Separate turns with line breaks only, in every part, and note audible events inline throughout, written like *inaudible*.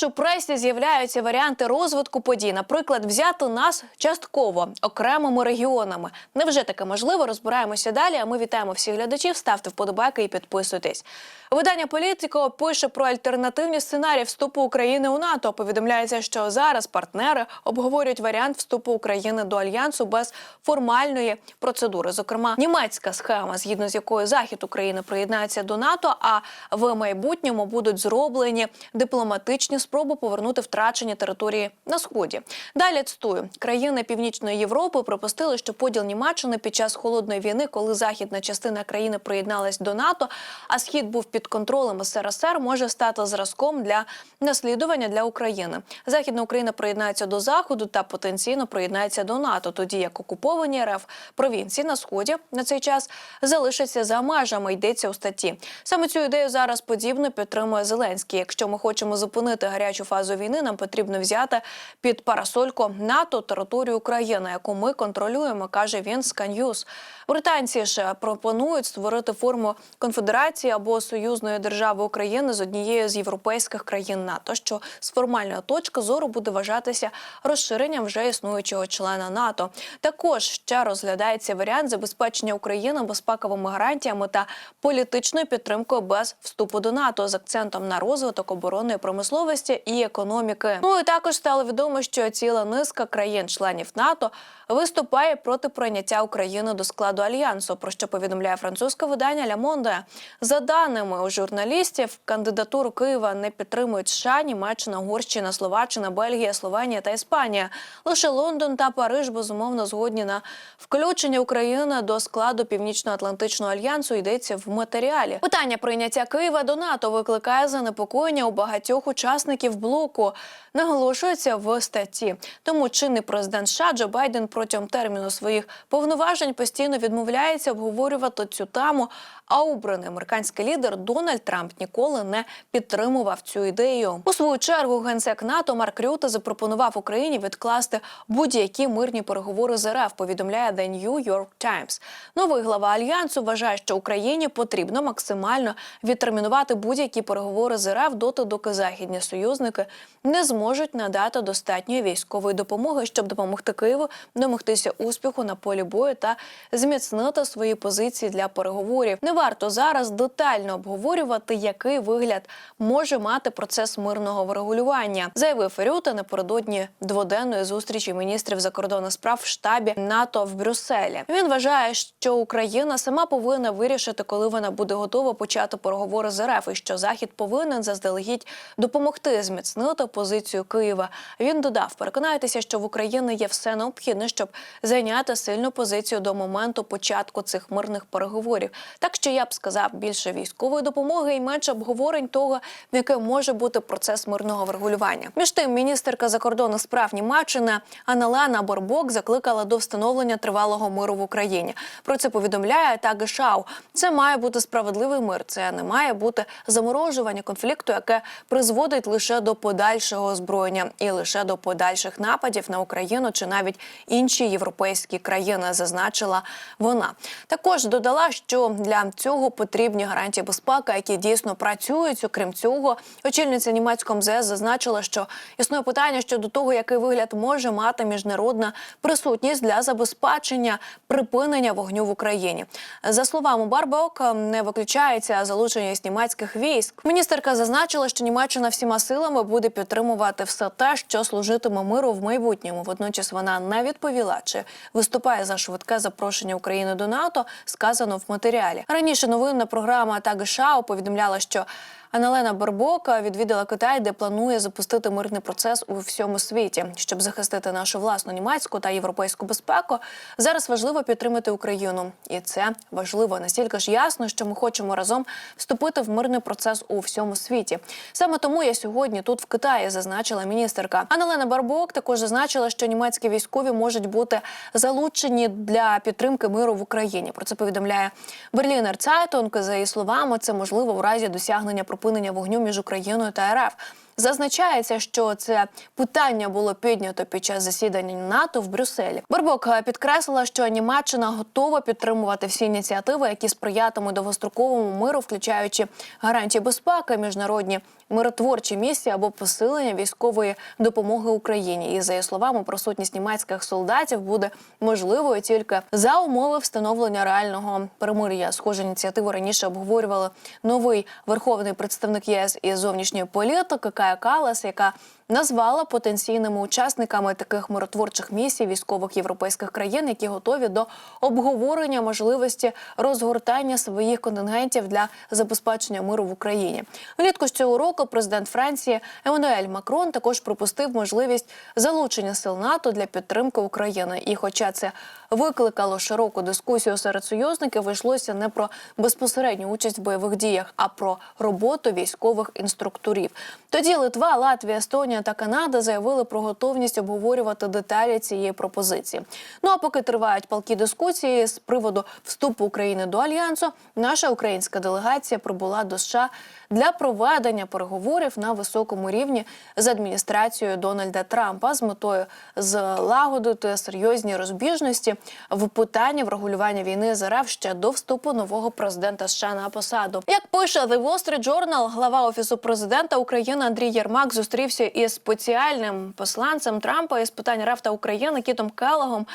Тож у пресі з'являються варіанти розвитку подій, наприклад, взяти нас частково окремими регіонами. Невже таке можливо? Розбираємося далі. А ми вітаємо всіх глядачів. Ставте вподобайки і підписуйтесь. Видання політико пише про альтернативні сценарії вступу України у НАТО. Повідомляється, що зараз партнери обговорюють варіант вступу України до альянсу без формальної процедури. Зокрема, німецька схема, згідно з якою захід України приєднається до НАТО, а в майбутньому будуть зроблені дипломатичні спроби повернути втрачені території на сході. Далі цитую країни Північної Європи припустили, що поділ Німеччини під час холодної війни, коли західна частина країни приєдналась до НАТО, а схід був під контролем СРСР, може стати зразком для наслідування для України. Західна Україна приєднається до заходу та потенційно приєднається до НАТО, тоді як окуповані РФ провінції на сході на цей час залишаться за межами. Йдеться у статті. Саме цю ідею зараз подібно підтримує Зеленський. Якщо ми хочемо зупинити гарячу фазу війни, нам потрібно взяти під парасольку НАТО територію України, яку ми контролюємо, каже він Скан'юз. Британці ж пропонують створити форму конфедерації або союзної держави України з однією з європейських країн НАТО, що з формальної точки зору буде вважатися розширенням вже існуючого члена НАТО. Також ще розглядається варіант забезпечення України безпековими гарантіями та політичною підтримкою без вступу до НАТО з акцентом на розвиток оборонної промисловості і економіки. Ну і також стало відомо, що ціла низка країн-членів НАТО виступає проти прийняття України до складу альянсу. Про що повідомляє французьке видання Ля Monde. За даними у журналістів, кандидатуру Києва не підтримують США, Німеччина, Угорщина, Словаччина, Бельгія, Словенія та Іспанія. Лише Лондон та Париж безумовно згодні на включення України до складу Північно-Атлантичного альянсу. Йдеться в матеріалі. Питання прийняття Києва до НАТО викликає занепокоєння у багатьох учасників блоку. Наголошується в статті. Тому чинний президент США Джо Байден протягом терміну своїх повноважень постійно відмовляється обговорювати цю тему. А обраний американський лідер Дональд Трамп ніколи не підтримував цю ідею. У свою чергу генсек НАТО Марк Рюте запропонував Україні відкласти будь-які мирні переговори з РФ. Повідомляє The New York Times. Новий глава альянсу вважає, що Україні потрібно максимально відтермінувати будь-які переговори з РФ доти, доки західні союзники не зможуть надати достатньої військової допомоги, щоб допомогти Києву домогтися успіху на полі бою та зміцнити свої позиції для переговорів. Не варто зараз детально обговорювати, який вигляд може мати процес мирного врегулювання, заявив Рюта напередодні дводенної зустрічі міністрів закордонних справ в штабі НАТО в Брюсселі. Він вважає, що Україна сама повинна вирішити, коли вона буде готова почати переговори з РФ, і що Захід повинен заздалегідь допомогти зміцнити позицію Києва. Він додав: переконайтеся, що в Україні є все необхідне, щоб зайняти сильну позицію до моменту початку цих мирних переговорів. Так що я б сказав більше військової допомоги і менше обговорень того, яким може бути процес мирного врегулювання. Між тим, міністерка закордонних справ Німеччини Аналена Борбок закликала до встановлення тривалого миру в Україні. Про це повідомляє Таге Шау. Це має бути справедливий мир. Це не має бути заморожування конфлікту, яке призводить лише до подальшого озброєння і лише до подальших нападів на Україну чи навіть інші європейські країни, зазначила вона. Також додала, що для цього потрібні гарантії безпеки, які дійсно працюють. Окрім цього, очільниця німецького МЗС зазначила, що існує питання щодо того, який вигляд може мати міжнародна присутність для забезпечення припинення вогню в Україні. За словами Барбок, не виключається залучення німецьких військ. Міністерка зазначила, що Німеччина всіма силами буде підтримувати все те, що служитиме миру в майбутньому. Водночас вона не відповіла, чи виступає за швидке запрошення України до НАТО, сказано в матеріалі. Раніше новинна програма Тагишау повідомляла, що Аналена Барбока відвідала Китай, де планує запустити мирний процес у всьому світі, щоб захистити нашу власну німецьку та європейську безпеку. Зараз важливо підтримати Україну, і це важливо настільки ж ясно, що ми хочемо разом вступити в мирний процес у всьому світі. Саме тому я сьогодні тут в Китаї зазначила міністерка. Аналена Барбок також зазначила, що німецькі військові можуть бути залучені для підтримки миру в Україні. Про це повідомляє Берлінер Цайтунг. За її словами, це можливо у разі досягнення припинення вогню між Україною та РФ. Зазначається, що це питання було піднято під час засідання НАТО в Брюсселі. Бербок е, підкреслила, що Німеччина готова підтримувати всі ініціативи, які сприятимуть довгостроковому миру, включаючи гарантії безпеки, міжнародні миротворчі місії або посилення військової допомоги Україні. І за її словами, присутність німецьких солдатів буде можливою тільки за умови встановлення реального перемир'я. Схожі ініціативи раніше обговорювали новий верховний представник ЄС із зовнішньої політики Калас, яка назвала потенційними учасниками таких миротворчих місій військових європейських країн, які готові до обговорення можливості розгортання своїх контингентів для забезпечення миру в Україні. Влітку ж цього року президент Франції Еммануель Макрон також пропустив можливість залучення сил НАТО для підтримки України. І, хоча це викликало широку дискусію серед союзників, йшлося не про безпосередню участь в бойових діях, а про роботу військових інструкторів. Тоді Литва, Латвія, Естонія та Канада заявили про готовність обговорювати деталі цієї пропозиції. Ну а поки тривають палкі дискусії з приводу вступу України до альянсу, наша українська делегація прибула до США для проведення переговорів на високому рівні з адміністрацією Дональда Трампа з метою злагодити серйозні розбіжності в питанні врегулювання війни з РФ ще до вступу нового президента США на посаду. Як пише The Wall Street Journal, глава офісу президента України Андрій Єрмак зустрівся із спеціальним посланцем Трампа із питань РФ та України Кітом Келлогом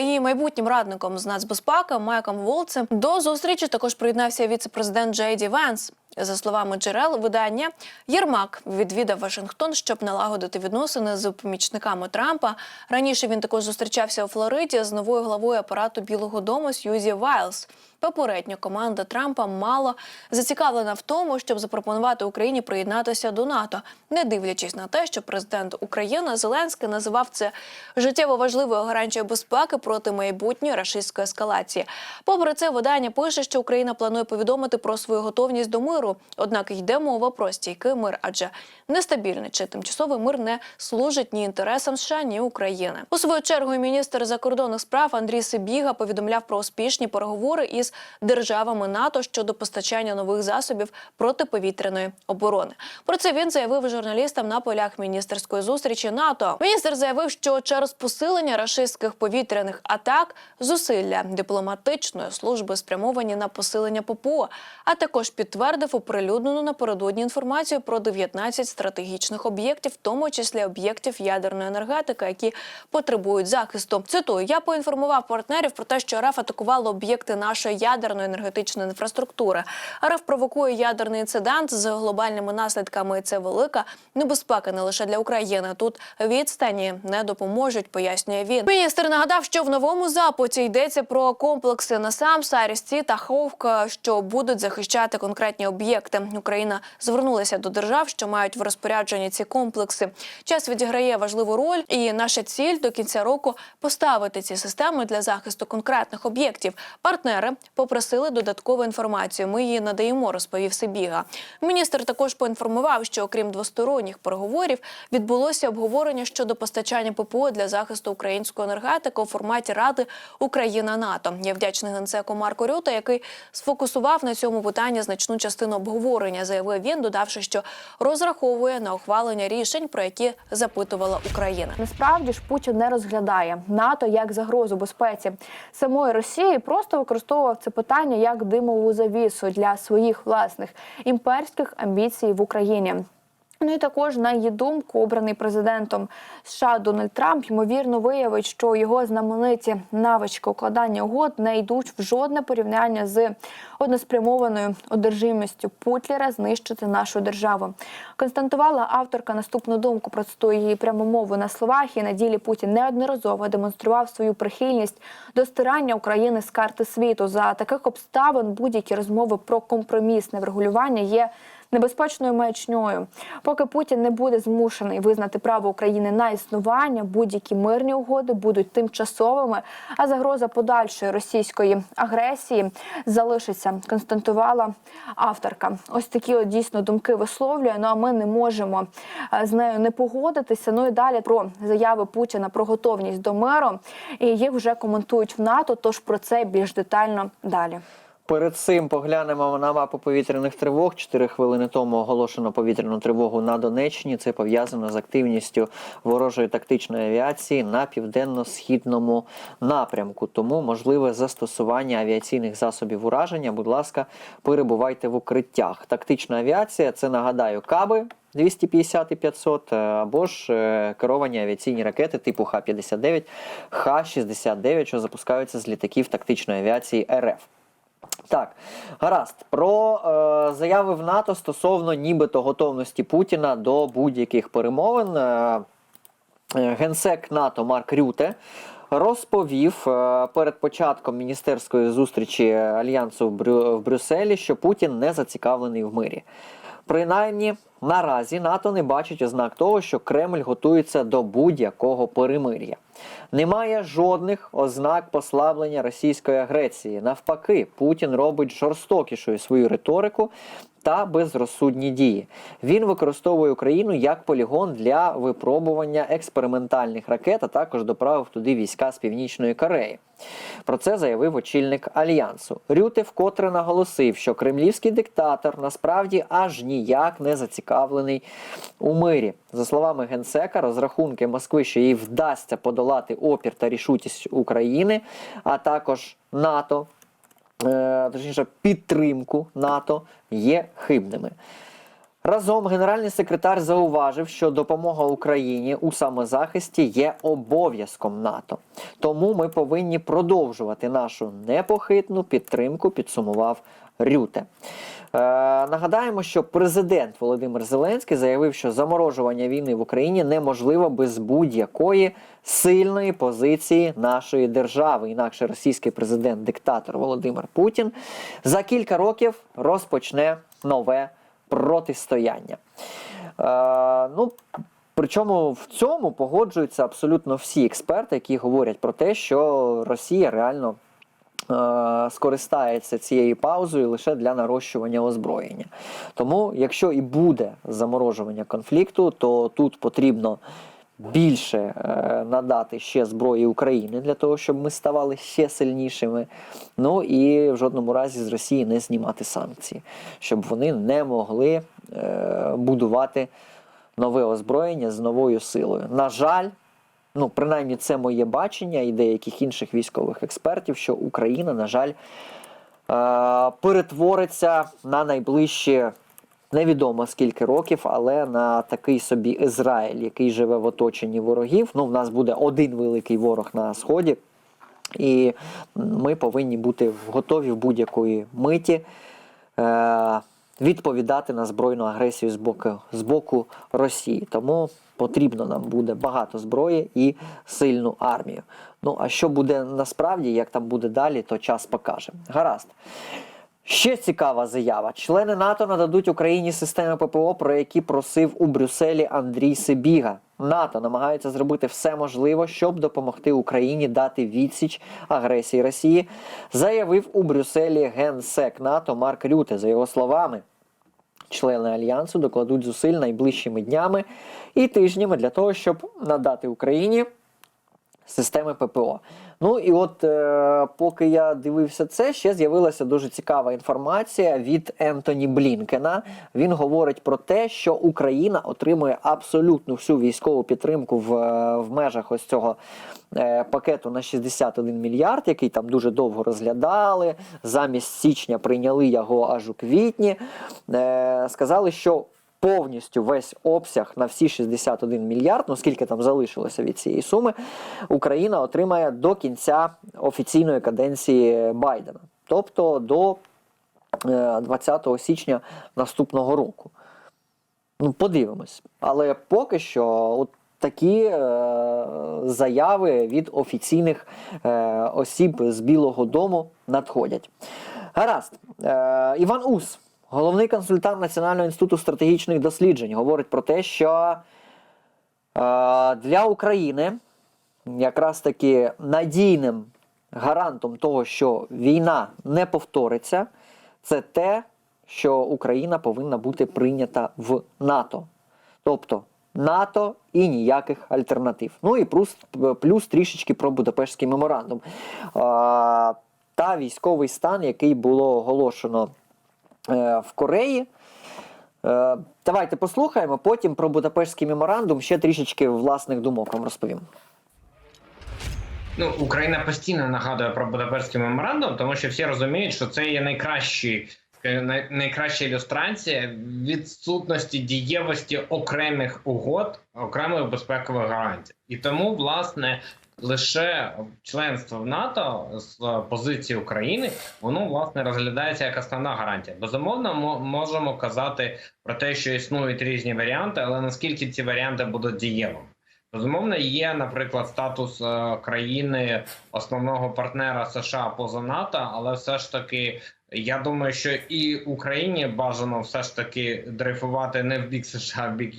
і майбутнім радником з нацбезпеки Майком Волцем. До зустрічі також приєднався віце-президент Джей Венс. За словами джерел видання, Єрмак відвідав Вашингтон, щоб налагодити відносини з помічниками Трампа. Раніше він також зустрічався у Флориді з новою главою апарату Білого Дому Сьюзі Вайлз. Попередньо команда Трампа мало зацікавлена в тому, щоб запропонувати Україні приєднатися до НАТО, не дивлячись на те, що президент України Зеленський називав це життєво важливою гарантією безпеки проти майбутньої рашистської ескалації. Попри це, видання пише, що Україна планує повідомити про свою готовність до миру. Однак йде мова про стійкий мир, адже нестабільний чи тимчасовий мир не служить ні інтересам США, ні України. У свою чергу міністр закордонних справ Андрій Сибіга повідомляв про успішні переговори із державами НАТО щодо постачання нових засобів протиповітряної оборони. Про це він заявив журналістам на полях міністерської зустрічі НАТО. Міністр заявив, що через посилення рашистських повітряних атак зусилля дипломатичної служби спрямовані на посилення ППО, а також підтвердив оприлюднену напередодні інформацію про 19 стратегічних об'єктів, в тому числі об'єктів ядерної енергетики, які потребують захисту. Цитую, я поінформував партнерів про те, що РФ атакувала об'єкти нашої ядерної енергетичної інфраструктури. РФ провокує ядерний інцидент з глобальними наслідками. Це велика небезпека не лише для України. Тут відстані не допоможуть, пояснює він. Міністр нагадав, що в новому запиті йдеться про комплекси НАСАМ, Сарісці та Ховка, що будуть захищати конкретні об'єкти. Україна звернулася до держав, що мають в розпорядженні ці комплекси. Час відіграє важливу роль, і наша ціль до кінця року поставити ці системи для захисту конкретних об'єктів. Партнери попросили додаткову інформацію. Ми її надаємо, розповів Сибіга. Міністр також поінформував, що окрім двосторонніх переговорів відбулося обговорення щодо постачання ППО для захисту української енергетики у форматі Ради Україна НАТО. Я вдячний генсеку Марко Рюта, який сфокусував на цьому питанні значну частину обговорення. Заявив він, додавши, що розраховує на ухвалення рішень, про які запитувала Україна.
Насправді ж Путін не розглядає НАТО як загрозу безпеці самої Росії. Просто використовував це питання як димову завісу для своїх власних імперських амбіцій в Україні. Ну і також на її думку, обраний президентом США Дональд Трамп ймовірно виявить, що його знамениті навички укладання угод не йдуть в жодне порівняння з односпрямованою одержимістю Путлера знищити нашу державу. Константувала авторка наступну думку. Процитую її пряму мову на словах. І на ділі Путін неодноразово демонстрував свою прихильність до стирання України з карти світу. За таких обставин будь-які розмови про компромісне врегулювання є небезпечною маячньою. Поки Путін не буде змушений визнати право України на існування, будь-які мирні угоди будуть тимчасовими, а загроза подальшої російської агресії залишиться. Константувала авторка. Ось такі от дійсно думки висловлює. Ну а ми не можемо е, з нею не погодитися. Ну і далі про заяви Путіна про готовність до миру. І їх вже коментують в НАТО. Тож про це більш детально далі.
Перед цим поглянемо на мапу повітряних тривог. Чотири хвилини тому оголошено повітряну тривогу на Донеччині. Це пов'язано з активністю ворожої тактичної авіації на південно-східному напрямку. Тому можливе застосування авіаційних засобів ураження. Будь ласка, перебувайте в укриттях. Тактична авіація це нагадаю каби. 250 і 500, е, або ж е, керовані авіаційні ракети типу Х-59, Х-69, що запускаються з літаків тактичної авіації РФ. Так, гаразд. Про е, заяви в НАТО стосовно нібито готовності Путіна до будь-яких перемовин. Е, е, генсек НАТО Марк Рюте розповів е, перед початком міністерської зустрічі альянсу в, Брю, в Брюсселі, що Путін не зацікавлений в мирі. Принаймні, наразі НАТО не бачить ознак того, що Кремль готується до будь-якого перемир'я. Немає жодних ознак послаблення російської агресії. Навпаки, Путін робить жорстокішою свою риторику та безрозсудні дії. Він використовує Україну як полігон для випробування експериментальних ракет, а також доправив туди війська з Північної Кореї. Про це заявив очільник альянсу. Рюте вкотре наголосив, що кремлівський диктатор насправді аж ніяк не зацікавлений у мирі. За словами генсека, розрахунки Москви, що їй вдасться подолати опір та рішучість України, а також НАТО, е, точніше підтримку НАТО, є хибними. Разом генеральний секретар зауважив, що допомога Україні у самозахисті є обов'язком НАТО. Тому ми повинні продовжувати нашу непохитну підтримку, підсумував Рюте. Е, нагадаємо, що президент Володимир Зеленський заявив, що заморожування війни в Україні неможливо без будь-якої сильної позиції нашої держави. Інакше російський президент-диктатор Володимир Путін за кілька років розпочне нове протистояння. Е, ну, Причому в цьому погоджуються абсолютно всі експерти, які говорять про те, що Росія реально е, скористається цією паузою лише для нарощування озброєння. Тому, якщо і буде заморожування конфлікту, то тут потрібно більше е, надати ще зброї України для того, щоб ми ставали ще сильнішими. Ну і в жодному разі з Росії не знімати санкції, щоб вони не могли е, будувати нове озброєння з новою силою. На жаль. Ну, принаймні, це моє бачення і деяких інших військових експертів, що Україна, на жаль, е- перетвориться на найближчі невідомо скільки років, але на такий собі Ізраїль, який живе в оточенні ворогів. Ну, в нас буде один великий ворог на сході, і ми повинні бути готові в будь-якої миті. Е- Відповідати на збройну агресію з боку, з боку Росії. Тому потрібно нам буде багато зброї і сильну армію. Ну а що буде насправді, як там буде далі, то час покаже. Гаразд. Ще цікава заява. Члени НАТО нададуть Україні системи ППО, про які просив у Брюсселі Андрій Сибіга. НАТО намагається зробити все можливе, щоб допомогти Україні дати відсіч агресії Росії, заявив у Брюсселі генсек НАТО Марк Рюте. За його словами, члени альянсу докладуть зусиль найближчими днями і тижнями для того, щоб надати Україні системи ППО. Ну і от е, поки я дивився це, ще з'явилася дуже цікава інформація від Ентоні Блінкена. Він говорить про те, що Україна отримує абсолютну всю військову підтримку в, е, в межах ось цього е, пакету на 61 мільярд, який там дуже довго розглядали. Замість січня прийняли його аж у квітні. Е, сказали, що повністю весь обсяг на всі 61 мільярд, ну скільки там залишилося від цієї суми, Україна отримає до кінця офіційної каденції Байдена, тобто до е, 20 січня наступного року. Ну, подивимось. Але поки що, от такі е, заяви від офіційних е, осіб з Білого Дому надходять. Гаразд, е, Іван Ус, головний консультант Національного інституту стратегічних досліджень, говорить про те, що е, для України якраз таки надійним гарантом того, що війна не повториться, це те, що Україна повинна бути прийнята в НАТО. Тобто НАТО і ніяких альтернатив. Ну і плюс, плюс трішечки про Будапештський меморандум. А, та військовий стан, який було оголошено е, в Кореї. Е, Давайте послухаємо, потім про Будапештський меморандум ще трішечки власних думок вам розповім.
Ну, Україна постійно нагадує про Будапештський меморандум, тому що всі розуміють, що це є е, найкраща ілюстрація відсутності дієвості окремих угод, окремих безпекових гарантій. І тому, власне, лише членство в НАТО з позиції України воно власне розглядається як основна гарантія. Безумовно, мо- можемо казати про те, що існують різні варіанти, але наскільки ці варіанти будуть дієвими. Безумовно, є, наприклад, статус е, країни основного партнера США поза НАТО, але все ж таки, я думаю, що і Україні бажано все ж таки дрейфувати не в бік США, а в бік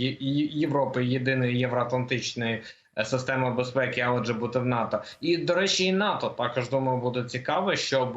Європи, єдиної євроатлантичної системи безпеки, а отже, бути в НАТО. І до речі, і НАТО також думаю буде цікаво, щоб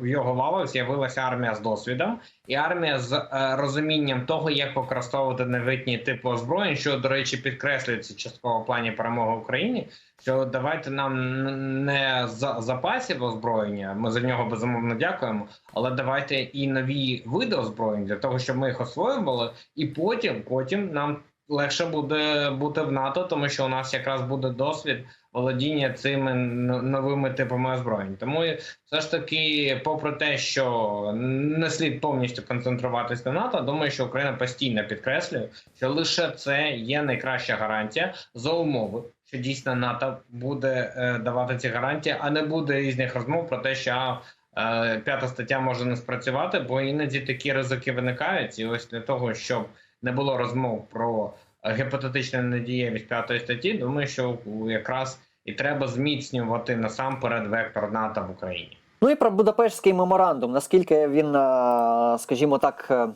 в його лавах з'явилася армія з досвідом і армія з е, розумінням того, як використовувати новітні типи озброєнь, що до речі підкреслюється частково плані перемоги України. Що давайте нам не за запасів озброєння. Ми за нього безумовно дякуємо, але давайте і нові види озброєнь для того, щоб ми їх освоювали, і потім, потім нам легше буде бути в НАТО, тому що у нас якраз буде досвід володіння цими новими типами озброєнь. Тому все ж таки, попри те, що не слід повністю концентруватись на НАТО, думаю, що Україна постійно підкреслює, що лише це є найкраща гарантія за умови, що дійсно НАТО буде е, давати ці гарантії, а не буде різних розмов про те, що е, п'ята стаття може не спрацювати, бо іноді такі ризики виникають. І ось для того, щоб не було розмов про е, гіпотетичну недієвість п'ятої статті, думаю, що якраз і треба зміцнювати насамперед вектор НАТО в Україні.
Ну і про Будапештський меморандум. Наскільки він, е, скажімо так, е,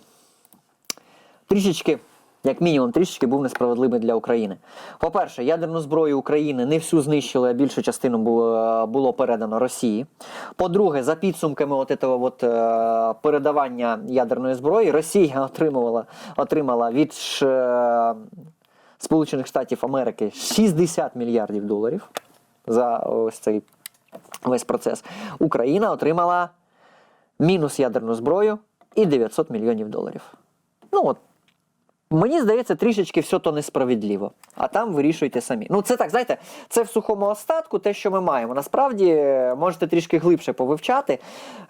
трішечки, як мінімум, трішечки був несправедливий для України. По-перше, ядерну зброю України не всю знищили, а більшу частину було, було передано Росії. По-друге, за підсумками от этого от, е, передавання ядерної зброї, Росія *laughs* отримувала, отримала від ш, е, Сполучених Штатів Америки 60 мільярдів доларів за ось цей весь процес. Україна отримала мінус ядерну зброю і 900 мільйонів доларів. Ну от. Мені здається, трішечки все то несправедливо. А там вирішуйте самі. Ну, це так, знаєте, це в сухому остатку те, що ми маємо. Насправді е, можете трішки глибше повивчати,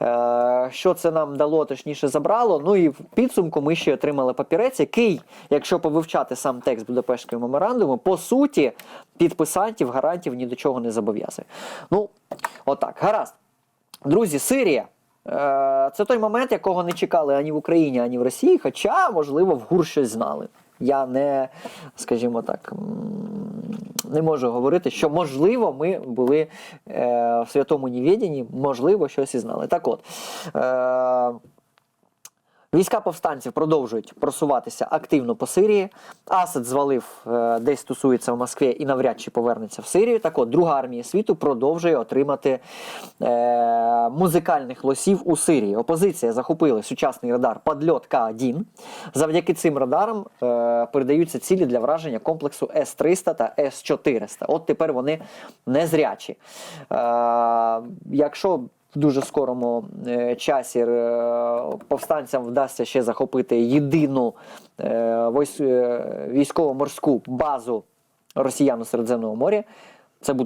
е, що це нам дало, точніше забрало. Ну і в підсумку ми ще отримали папірець, який, якщо повивчати сам текст Будапештського меморандуму, по суті, підписантів, гарантів ні до чого не зобов'язує. Ну, отак, гаразд. Друзі, Сирія. Е, Це той момент, якого не чекали ані в Україні, ані в Росії, хоча, можливо, в ГУР щось знали. Я не, скажімо так, не можу говорити, що можливо ми були е, в святому невіденні, можливо, щось і знали. Так от. Е, Війська повстанців продовжують просуватися активно по Сирії. Асад звалив, е, десь тусується в Москві і навряд чи повернеться в Сирію. Так от, друга армія світу продовжує отримати е, музикальних лосів у Сирії. Опозиція захопила сучасний радар Падльот К1. Завдяки цим радарам е, передаються цілі для враження комплексу С-300 та С-400. От тепер вони незрячі. Е, якщо в дуже скорому е, часі е, повстанцям вдасться ще захопити єдину е, військово-морську базу росіян у Середземному морі,